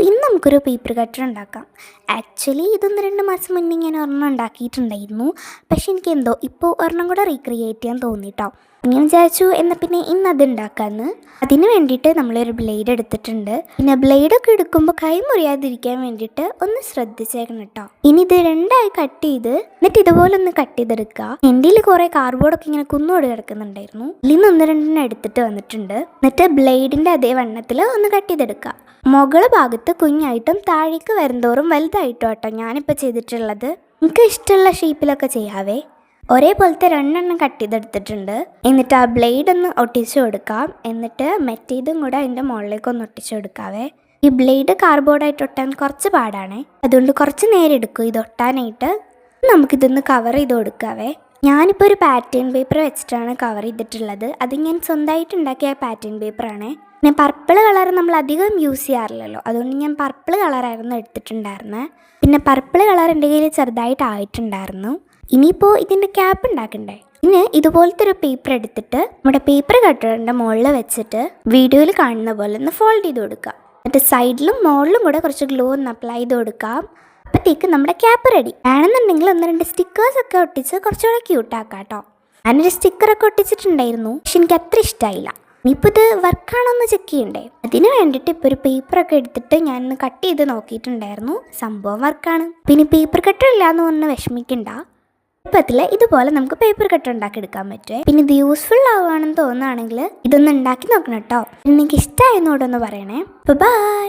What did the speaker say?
ഇന്ന് നമുക്കൊരു paper cutter ഉണ്ടാക്കാം. ആക്ച്വലി ഇതൊന്ന് രണ്ട് മാസം മുന്നേ ഞാൻ ഒരെണ്ണം ഉണ്ടാക്കിയിട്ടുണ്ടായിരുന്നു. പക്ഷെ എനിക്കെന്തോ ഇപ്പോൾ ഒരെണ്ണം കൂടെ റീക്രിയേറ്റ് ചെയ്യാൻ തോന്നിട്ടോ. ഞാൻ വിചാരിച്ചു എന്നാൽ പിന്നെ ഇന്ന് അത് അതിന് വേണ്ടിയിട്ട് നമ്മളൊരു ബ്ലേഡ് എടുത്തിട്ടുണ്ട്. പിന്നെ ബ്ലേഡൊക്കെ എടുക്കുമ്പോൾ കൈ മുറിയാതിരിക്കാൻ വേണ്ടിയിട്ട് ഒന്ന് ശ്രദ്ധിച്ചേക്കണം കേട്ടോ. ഇനി ഇത് രണ്ടായി കട്ട് ചെയ്ത് എന്നിട്ട് ഇതുപോലെ ഒന്ന് കട്ട് ചെയ്തെടുക്കുക എന്റെ കുറേ കാർഡ്ബോർഡൊക്കെ ഇങ്ങനെ കുന്നോട് കിടക്കുന്നുണ്ടായിരുന്നു. ഇതിൽ ഒന്ന് രണ്ടെണ്ണം എടുത്തിട്ട് വന്നിട്ടുണ്ട്. എന്നിട്ട് ബ്ലേഡിന്റെ അതേ വണ്ണത്തിൽ ഒന്ന് കട്ട് ചെയ്തെടുക്കുക മുകൾ ഭാഗത്ത് കുഞ്ഞായിട്ടും താഴേക്ക് വരുന്തോറും വലുതായിട്ടും കേട്ടോ ഞാനിപ്പോൾ ചെയ്തിട്ടുള്ളത്. നിങ്ങൾക്ക് ഇഷ്ടമുള്ള ഷേപ്പിലൊക്കെ ചെയ്യാവേ. ഒരേപോലത്തെ രണ്ടെണ്ണം കട്ട് ചെയ്തെടുത്തിട്ടുണ്ട്. എന്നിട്ട് ആ ബ്ലേഡ് ഒന്ന് ഒട്ടിച്ചു കൊടുക്കാം. എന്നിട്ട് മറ്റേതും കൂടെ അതിന്റെ മുകളിലേക്ക് ഒന്ന് ഒട്ടിച്ചു കൊടുക്കാവേ. ഈ ബ്ലേഡ് കാർബോർഡായിട്ട് ഒട്ടാൻ കുറച്ച് പാടാണേ. അതുകൊണ്ട് കുറച്ച് നേരം എടുക്കും. ഇത് ഒട്ടാനായിട്ട് നമുക്കിതൊന്ന് കവർ ചെയ്ത് കൊടുക്കാവേ. ഞാനിപ്പോൾ ഒരു പാറ്റേൺ പേപ്പർ വെച്ചിട്ടാണ് കവർ ചെയ്തിട്ടുള്ളത്. അത് ഞാൻ സ്വന്തമായിട്ട് ഉണ്ടാക്കിയ പാറ്റേൺ പേപ്പറാണ് പിന്നെ പർപ്പിൾ കളർ നമ്മൾ അധികം യൂസ് ചെയ്യാറില്ലല്ലോ. അതുകൊണ്ട് ഞാൻ പർപ്പിൾ കളറായിരുന്നു എടുത്തിട്ടുണ്ടായിരുന്നത് പിന്നെ പർപ്പിൾ കളർ എന്റെ കയ്യിൽ ചെറുതായിട്ട് ആയിട്ടുണ്ടായിരുന്നു. ഇനിയിപ്പോൾ ഇതിന്റെ ക്യാപ്പ് ഉണ്ടാക്കണ്ടേ? ഇനി ഇതുപോലത്തെ ഒരു പേപ്പർ എടുത്തിട്ട് നമ്മുടെ പേപ്പർ കട്ടറിന്റെ മുകളിൽ വെച്ചിട്ട് വീഡിയോയിൽ കാണുന്ന പോലെ ഒന്ന് ഫോൾഡ് ചെയ്ത് കൊടുക്കുക. എന്നിട്ട് സൈഡിലും മുകളിലും കൂടെ കുറച്ച് ഗ്ലൂ ഒന്ന് അപ്ലൈ ചെയ്ത് കൊടുക്കാം അപ്പോഴത്തേക്ക് നമ്മുടെ ക്യാപ്പ് റെഡി വേണമെന്നുണ്ടെങ്കിൽ ഒന്ന് രണ്ട് സ്റ്റിക്കേഴ്സ് ഒക്കെ ഒട്ടിച്ച് കുറച്ചുകൂടെ ക്യൂട്ടാക്കാം കേട്ടോ. ഞാനൊരു സ്റ്റിക്കറൊക്കെ ഒട്ടിച്ചിട്ടുണ്ടായിരുന്നു. പക്ഷെ എനിക്ക് അത്ര ഇഷ്ടമായില്ല ഇനിയിപ്പോൾ ഇത് വർക്കാണോ എന്ന് ചെക്ക് ചെയ്യണ്ടേ? അതിന് വേണ്ടിയിട്ട് ഇപ്പോൾ ഒരു പേപ്പറൊക്കെ എടുത്തിട്ട് ഞാൻ ഒന്ന് കട്ട് ചെയ്ത് നോക്കിയിട്ടുണ്ടായിരുന്നു. സംഭവം വർക്കാണ് പിന്നെ പേപ്പർ കട്ടർ ഇല്ല എന്ന് പറഞ്ഞ് വിഷമിക്കണ്ട. എളുപ്പത്തിൽ ഇതുപോലെ നമുക്ക് പേപ്പർ കട്ട് ഉണ്ടാക്കി എടുക്കാൻ പറ്റുമേ പിന്നെ ഇത് യൂസ്ഫുൾ ആവുകയാണെന്ന് തോന്നുകയാണെങ്കിൽ ഇതൊന്ന് ഉണ്ടാക്കി നോക്കണം കേട്ടോ. നിങ്ങൾക്ക് ഇഷ്ടമായെന്നോടൊന്ന് പറയണേ. ബൈ